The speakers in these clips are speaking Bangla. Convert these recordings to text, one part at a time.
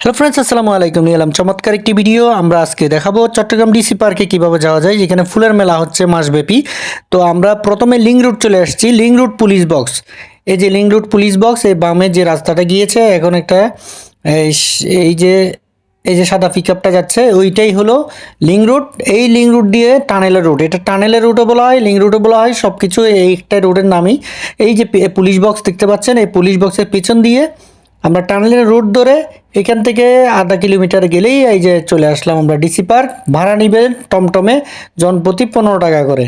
হ্যালো ফ্রেন্ডস আসসালামু আলাইকুম। নিয়ে এলাম চমৎকার একটি ভিডিও আমরা আজকে দেখাবো চট্টগ্রাম ডিসি পার্কে কীভাবে যাওয়া যায়, যেখানে ফুলের মেলা হচ্ছে মাসব্যাপী। তো আমরা প্রথমে লিং রুট চলে আসছি লিং রুট পুলিশ বক্স এই যে লিং রুট পুলিশ বক্স এই বামে যে রাস্তাটা গিয়েছে, এখন একটা এই যে এই যে সাদা পিকআপটা যাচ্ছে, ওইটাই হলো লিং রুট এই লিং রুট দিয়ে টানেলের রুট এটা টানেলের রুটও বলা হয় লিং রুটও বলা হয় সব কিছু এই একটা রোডের নামই। এই যে পুলিশ বক্স দেখতে পাচ্ছেন, এই পুলিশ বক্সের পেছন দিয়ে আমরা টানেলের রুট ধরে এখান থেকে আধা কিলোমিটার গেলেই এই যে চলে আসলাম আমরা ডিসি পার্ক ভাড়া নিবে টমটমে, জনপ্রতি পনেরো টাকা করে।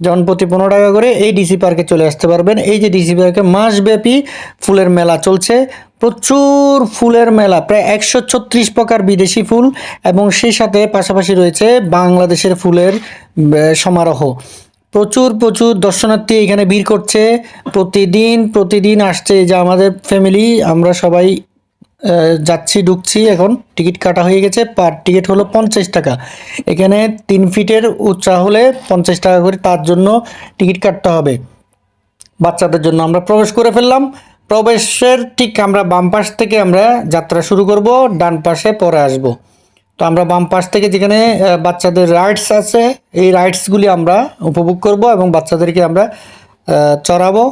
জনপ্রতি পনেরো টাকা করে এই ডিসি পার্কে চলে আসতে পারবেন। এই যে ডিসি পার্কে মাসব্যাপী ফুলের মেলা চলছে। প্রচুর ফুলের মেলা, প্রায় একশো ছত্রিশ প্রকার বিদেশি ফুল এবং সেই সাথে পাশাপাশি রয়েছে বাংলাদেশের ফুলের সমারোহ। প্রচুর প্রচুর দর্শনার্থী এখানে ভিড় করছে। প্রতিদিন প্রতিদিন আসছে যে আমাদের ফ্যামিলি আমরা সবাই যাচ্ছি, ঢুকছি এখন। টিকিট কাটা হয়ে গেছে পার টিকিট হলো পঞ্চাশ টাকা। এখানে তিন ফিটের উচ্চা হলে পঞ্চাশ টাকা করে তার জন্য টিকিট কাটতে হবে। বাচ্চাদের জন্য আমরা প্রবেশ করে ফেললাম। প্রবেশের ঠিক আমরা বাম পাশ থেকে আমরা যাত্রা শুরু করব, ডান পাশে পরে আসব। তো আমরা বাম পাশ থেকে যেখানে বাচ্চাদের রাইডস আছে, এই রাইডসগুলি আমরা উপভোগ করব এবং বাচ্চাদেরকে আমরা চড়াবো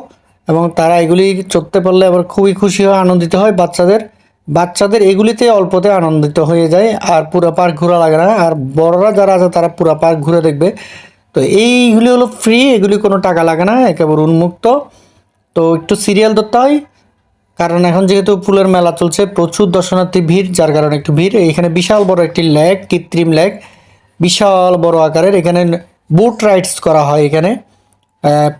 এবং তারা এগুলি চড়তে পারলে আবার খুবই খুশি হয়, আনন্দিত হয় বাচ্চাদের। বাচ্চাদের এগুলিতে অল্পতে আনন্দিত হয়ে যায়, আর পুরা পার্ক ঘোরা লাগে না। আর বড়রা যারা আছে, তারা পুরা পার্ক ঘুরে দেখবে। তো এইগুলি হলো ফ্রি এগুলি কোনো টাকা লাগে না, একেবারে উন্মুক্ত। তো একটু সিরিয়াল ধরতে হয়। কারণ এখন যেহেতু ফুলের মেলা চলছে, প্রচুর দর্শনার্থী ভিড়, যার কারণে একটু ভিড়। এখানে বিশাল বড় একটি লেক, কৃত্রিম লেক, বিশাল বড় আকারের। এখানে বুট রাইডস করা হয় এখানে।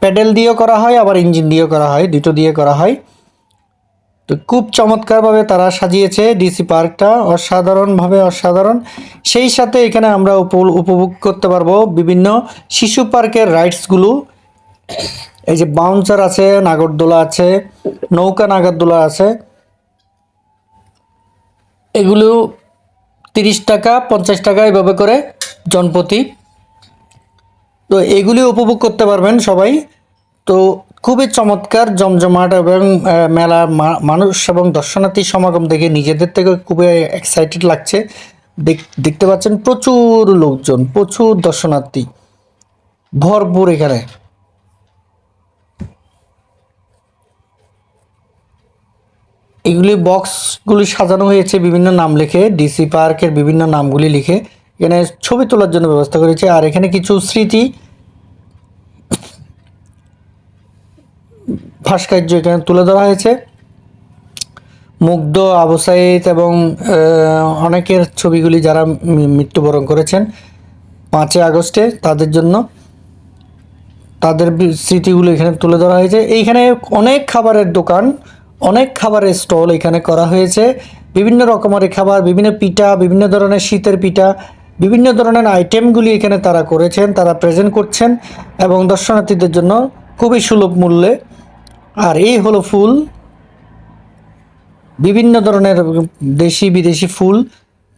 প্যাডেল দিয়েও করা হয়, আবার ইঞ্জিন দিয়েও করা হয়, দুটো দিয়ে করা হয়। তো খুব চমৎকারভাবে তারা সাজিয়েছে ডিসি পার্কটা, অসাধারণভাবে অসাধারণ। সেই সাথে এখানে আমরা উপ- উপভোগ করতে পারব বিভিন্ন শিশু পার্কের রাইডসগুলো এই যে বাউন্সার আছে, নাগরদোলা আছে নৌকা নাগরদোলা আছে। এগুলো তিরিশ টাকা, পঞ্চাশ টাকা এভাবে করে জনপ্রতি। তো এগুলি উপভোগ করতে পারবেন সবাই। তো খুবই চমৎকার, জমজমাট এবং মেলা মানুষ এবং দর্শনার্থী সমাগম দেখে নিজেদের থেকে খুবই এক্সাইটেড লাগছে। দেখ- দেখতে পাচ্ছেন প্রচুর লোকজন, প্রচুর দর্শনার্থী। ভরপুর এখানে। এগুলি বক্সগুলি সাজানো হয়েছে, বিভিন্ন নাম লিখে ডিসি পার্কের বিভিন্ন নামগুলি লিখে। এখানে ছবি তোলার জন্য ব্যবস্থা করেছে। আর এখানে কিছু স্মৃতি ভাস্কর্য এখানে তুলে ধরা হয়েছে। মুগ্ধ, আবু সাইদ এবং অনেকের ছবিগুলি যারা মৃত্যুবরণ করেছেন পাঁচই আগস্টে তাদের জন্য। তাদের স্মৃতিগুলো এখানে তুলে ধরা হয়েছে। এইখানে অনেক খাবারের দোকান অনেক খাবারের স্টল এখানে করা হয়েছে। বিভিন্ন রকমের খাবার, বিভিন্ন পিঠা, বিভিন্ন ধরনের শীতের পিঠা, বিভিন্ন ধরনের আইটেমগুলি এখানে তারা করেছেন, তারা প্রেজেন্ট করছেন এবং দর্শনার্থীদের জন্য খুবই সুলভ মূল্যে। আর এই হলো ফুল। বিভিন্ন ধরনের দেশি, বিদেশি ফুল।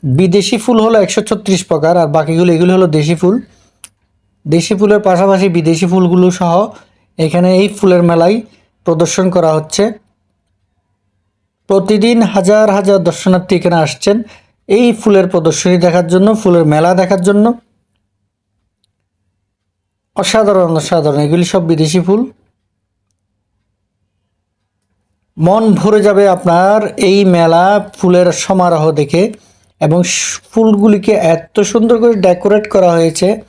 বিদেশি ফুল হলো একশো ছত্রিশ প্রকার আর বাকিগুলো, এগুলো হলো দেশি ফুল। দেশি ফুলের পাশাপাশি বিদেশি ফুলগুলো সহ এখানে এই ফুলের মেলায় প্রদর্শন করা হচ্ছে। প্রতিদিন হাজার হাজার দর্শনার্থী এখানে আসছেন। এই ফুলের প্রদর্শনী দেখার জন্য, ফুলের মেলা দেখার জন্য। অসাধারণ অসাধারণ। এগুলি সব বিদেশি ফুল। মন ভরে যাবে আপনার এই মেলা ফুলের সমারোহ দেখে এবং ফুলগুলিকে এত সুন্দর করে ডেকোরেট করা হয়েছে।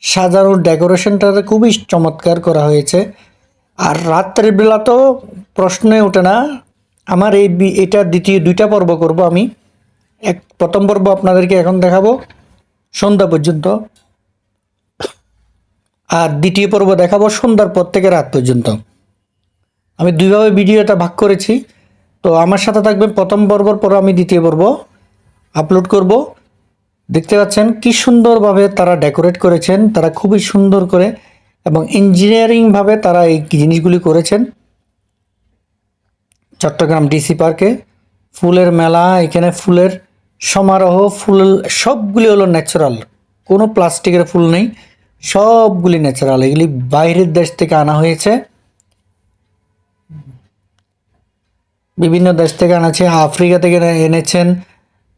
সাজানোর ডেকোরেশনটা খুবই চমৎকার করা হয়েছে। আর রাত্রের বেলা তো প্রশ্নে ওঠে না। আমার এই এটা দ্বিতীয় দুইটা পর্ব করব আমি। এক, প্রথম পর্ব আপনাদেরকে এখন দেখাবো, সন্ধ্যা পর্যন্ত। আর দ্বিতীয় পর্ব দেখাবো সন্ধ্যার পর থেকে রাত পর্যন্ত। আমি দুইভাবে ভিডিওটা ভাগ করেছি, তো আমার সাথে থাকবেন প্রথম পর্বর পর আমি দ্বিতীয় পর্ব আপলোড করব। দেখতে পাচ্ছেন কি সুন্দরভাবে তারা ডেকোরেট করেছেন, তারা খুবই সুন্দর করে এবং ইঞ্জিনিয়ারিংভাবে তারা এই জিনিসগুলি করেছেন। চট্টগ্রাম ডিসি পার্কে। ফুলের মেলা, এখানে ফুলের সমারোহ, ফুল সবগুলি হলো ন্যাচারাল কোনো প্লাস্টিকের ফুল নেই, সবগুলি ন্যাচারাল এগুলি বাইরের দেশ থেকে আনা হয়েছে। বিভিন্ন দেশ থেকে আনাছে আফ্রিকা থেকে এনে- এনেছেন,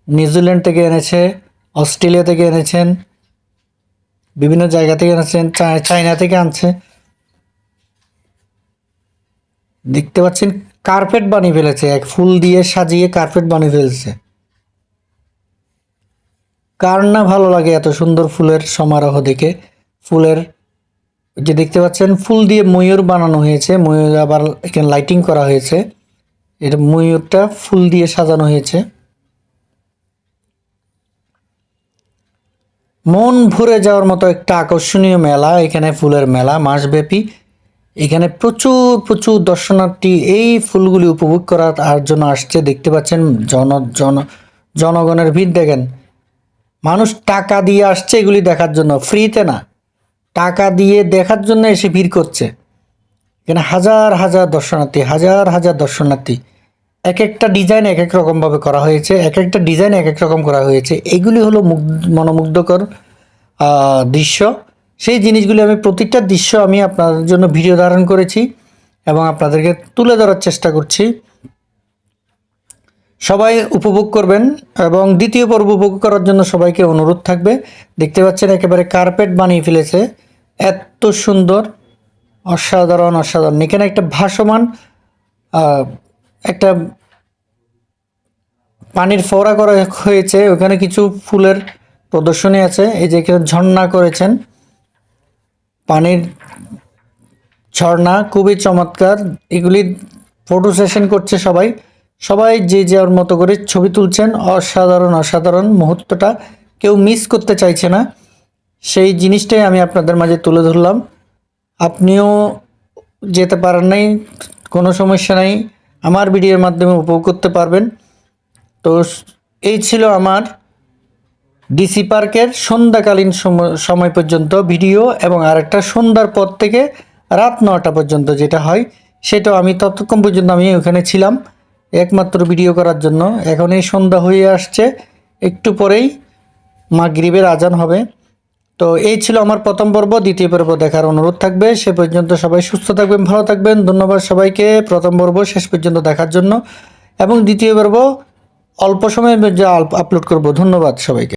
নিউজিল্যান্ড থেকে এনেছে, অস্ট্রেলিয়া থেকে এনেছেন, বিভিন্ন জায়গা থেকে এনেছেন চায়না থেকে আনছে। দেখতে পাচ্ছেন কার্পেট বানিয়ে ফেলেছে, এক ফুল দিয়ে সাজিয়ে কার্পেট বানিয়ে ফেলেছে। কার না ভালো লাগে এত সুন্দর ফুলের সমারোহ দেখে? ফুলের যে দেখতে পাচ্ছেন, ফুল দিয়ে ময়ূর বানানো হয়েছে, ময়ূর আবার এখানে লাইটিং করা হয়েছে। এটা ময়ূরটা ফুল দিয়ে সাজানো হয়েছে। মন ভরে যাওয়ার মতো একটা আকর্ষণীয় মেলা, এখানে ফুলের মেলা, মাসব্যাপী এখানে প্রচুর প্রচুর দর্শনার্থী এই ফুলগুলি উপভোগ করার আর জন্য আসছে। দেখতে পাচ্ছেন জন জন, জনগণের ভিড় দেখেন। মানুষ টাকা দিয়ে আসছে এগুলি দেখার জন্য। ফ্রিতে না। টাকা দিয়ে দেখার জন্য এসে ভিড় করছে। এখানে হাজার হাজার দর্শনার্থী, হাজার হাজার দর্শনার্থী। এক একটা ডিজাইন এক এক রকমভাবে করা হয়েছে, এক একটা ডিজাইন এক এক রকম করা হয়েছে। এগুলি হলো মুগ্ধ, মনোমুগ্ধকর দৃশ্য। সেই জিনিসগুলি আমি প্রতিটা দৃশ্য আমি আপনাদের জন্য ভিডিও ধারণ করেছি এবং আপনাদেরকে তুলে ধরার চেষ্টা করছি। সবাই উপভোগ করবেন এবং দ্বিতীয় পর্ব উপভোগ করার জন্য সবাইকে অনুরোধ থাকবে। দেখতে পাচ্ছেন একেবারে কার্পেট বানিয়ে ফেলেছে। এত সুন্দর, অসাধারণ অসাধারণ। এখানে একটা ভাসমান একটা পানির ফোয়ারা করা হয়েছে। ওখানে কিছু ফুলের প্রদর্শনী আছে। এই যে এখানে ঝর্ণা করেছেন। পানির ঝর্ণা খুবই চমৎকার। এগুলি ফটো সেশন করছে সবাই। সবাই যে যার মতো করে ছবি তুলছেন, অসাধারণ অসাধারণ মুহূর্তটা কেউ মিস করতে চাইছে না। সেই জিনিসটাই আমি আপনাদের মাঝে তুলে ধরলাম। আপনিও যেতে পারেন নাই, কোনো সমস্যা নাই, আমার ভিডিওর মাধ্যমে উপভোগ করতে পারবেন। তো এই ছিল আমার ডিসি পার্কের সন্ধ্যাকালীন সময় পর্যন্ত ভিডিও এবং আরেকটা সন্ধ্যার পর থেকে রাত নটা পর্যন্ত যেটা হয়, সেটাও আমি ততক্ষণ পর্যন্ত আমি ওখানে ছিলাম। একমাত্র ভিডিও করার জন্য। এখন এই সন্ধ্যা হয়ে আসছে। একটু পরেই মা মাগরিবের আজান হবে। তো এই ছিল আমার প্রথম পর্ব। দ্বিতীয় পর্ব দেখার অনুরোধ থাকবে। সে পর্যন্ত সবাই সুস্থ থাকবেন, ভালো থাকবেন। ধন্যবাদ সবাইকে প্রথম পর্ব শেষ পর্যন্ত দেখার জন্য। এবং দ্বিতীয় পর্ব অল্প সময়ের মধ্যে আপলোড করব। ধন্যবাদ সবাইকে।